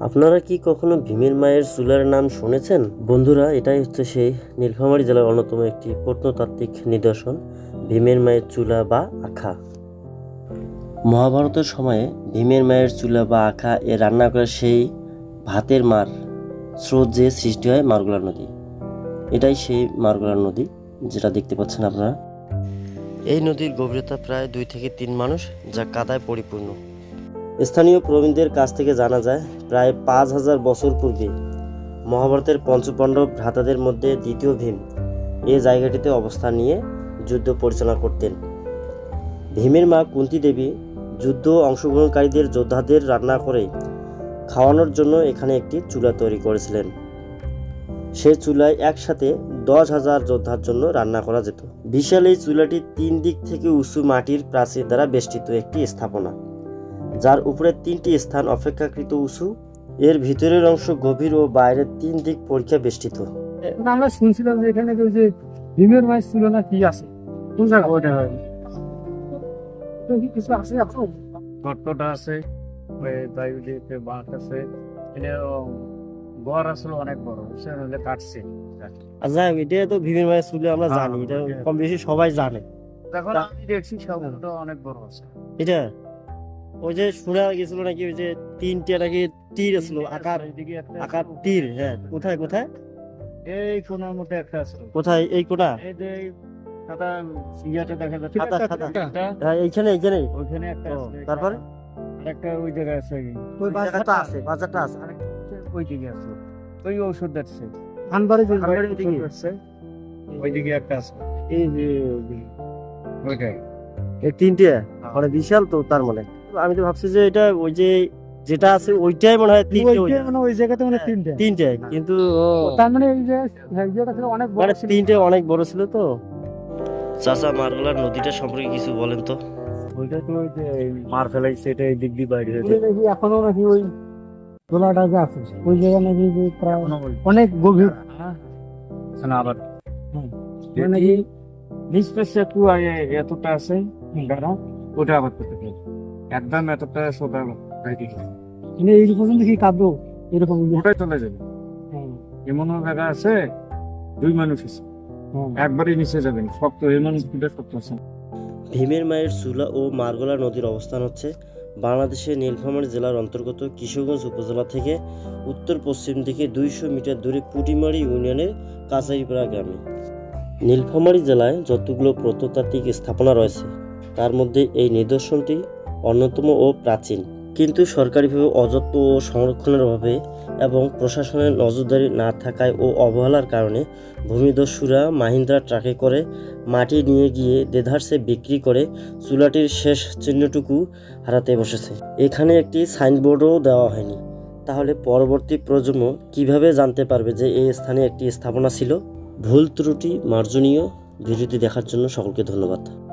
আপনারা কি কখনো ভীমের মায়ের চুলার নাম শুনেছেন? বন্ধুরা, এটাই হচ্ছে সেই নীলফামারী জেলার অন্যতম একটি প্রত্নতাত্ত্বিক নিদর্শন, ভীমের মায়ের চুলা বা আখা। মহাভারতের সময়ে ভীমের মায়ের চুলা বা আখা এ রান্না করে সেই ভাতের মার স্রোত যে সৃষ্টি হয় মারগুলা নদী। এটাই সেই মারগুলা নদী, যেটা দেখতে পাচ্ছেন আপনারা। এই নদীর গভীরতা প্রায় দুই থেকে তিন মানুষ, যা কাদায় পরিপূর্ণ। স্থানীয় প্রবীণদের কাছ থেকে জানা যায়, প্রায় পাঁচ হাজার বছর পূর্বে মহাভারতের পঞ্চপাণ্ডব ভ্রাতাদের মধ্যে দ্বিতীয় ভীম এ জায়গাটিতে অবস্থান নিয়ে যুদ্ধ পরিচালনা করতেন। ভীমের মা কুন্তী দেবী যুদ্ধ অংশগ্রহণকারীদের যোদ্ধাদের রান্না করে খাওয়ানোর জন্য এখানে একটি চুলা তৈরি করেছিলেন। সে চুলায় একসাথে দশ হাজার যোদ্ধার জন্য রান্না করা যেত। বিশাল এই চুলাটি তিন দিক থেকে উঁচু মাটির প্রাচীর দ্বারা বেষ্টিত একটি স্থাপনা। যার উপরে তিনটি স্থান অপেক্ষাকৃত উঁচু। এর ভিতরের অংশ গভীর ও বাইরের তিন দিক পরীক্ষা বেষ্টিত। আমরা শুনছিলাম যে এখানে যে ভীমের মায়ের ছিল না কি আছে? কোন জায়গা ওইটা? হয় কিছু আছে এখন? গর্তটা আছে বাঁক আছে। এটা ঘর আসলে অনেক বড় কাটছে। আচ্ছা এটা তো ভীমের মায়ের চুলে আমরা হ্যাঁ, জানি এটা। কম বেশি সবাই জানে। আমি দেখছি সব অনেক বড় আছে। এটা? ওই যে শোনা গেছিল নাকি ওই যে তিনটে নাকি তীর ছিল আকার আকার তীর হ্যাঁ। কোথায় কোথায়? এই কোনার মধ্যে একটা আছে। কোথায়? এই কোনা? এই যে সাদা দেখা যাচ্ছে। সাদা, সাদা। একটা, হ্যাঁ এইখানে এইখানে। ওইখানে একটা তারপরে? একটা ওই জায়গায় আছে। ওই জায়গাটা আছে। বাজারটা আছে। ওই দিকে আছে। ওই ঔষধ আছে। আনবারে যে ওইদিকে দিকে? আছে। ওইদিকে একটা আছে। এই যে ওইটাই। এই তিনটে? মানে বিশাল তো তার মানে। আমি তো ভাবছি যে এটা ওই যে যেটা আছে ওইটাই মনে হয় তিনটে ওই মানে ওই জায়গাতে মানে হ্যাঁ, তিনটে। তিনটে কিন্তু তার মানে এই যে হ্যাঁ, ছিল অনেক বড় মানে ছিল। তিনটে অনেক বড় ছিল তো। চাচা মারগুলার নদীটা সম্পর্কে কিছু বলেন তো। ওইটা তো ওই যে মার ফেলাইছে এটা এই দিক দিয়ে বাইরে হয়েছে। নাকি এখনও নাকি ওই তোলাটা যে আছে ওই জায়গা নাকি যে প্রায় অনেক গভীর। না আবার মানে কি? নিষ্পেষ আগে এতটা আছে গাড়া ওটা আবার করতে পারে একদম এতটা সোদা মানে এই পর্যন্ত কি কাঁদবো এরকম? ওটাই চলে যাবে। এমন জায়গা আছে দুই মানুষ আছে। একবারই নিচে যাবেন শক্ত এমন স্পিডে শক্ত আছে। ভীমের মায়ের চুলা ও মারগোলা নদীর অবস্থান হচ্ছে বাংলাদেশের নীলফামারী জেলার অন্তর্গত কিশোরগঞ্জ উপজেলা থেকে উত্তর পশ্চিম দিকে দুইশো মিটার দূরে পুটিমারি ইউনিয়নের কাছারিপাড়া গ্রামে। নীলফামারী জেলায় যতগুলো প্রত্নতাত্ত্বিক স্থাপনা রয়েছে তার মধ্যে এই নিদর্শনটি অন্যতম ও প্রাচীন। কিন্তু সরকারিভাবে অযত্ন ও সংরক্ষণের অভাবে এবং প্রশাসনের নজরদারি না থাকায় ও অবহেলার কারণে ভূমিদস্যুরা মাহিন্দ্রা ট্রাকে করে মাটি নিয়ে গিয়ে দেধার্সে বিক্রি করে চুলাটির শেষ চিহ্নটুকু হারাতে বসেছে। এখানে একটি সাইনবোর্ডও দেওয়া হয়নি। তাহলে পরবর্তী প্রজন্ম কীভাবে জানতে পারবে যে এই স্থানে একটি স্থাপনা ছিল? ভুল ত্রুটি মার্জনীয়। ভিডিওটি দেখার জন্য সকলকে ধন্যবাদ।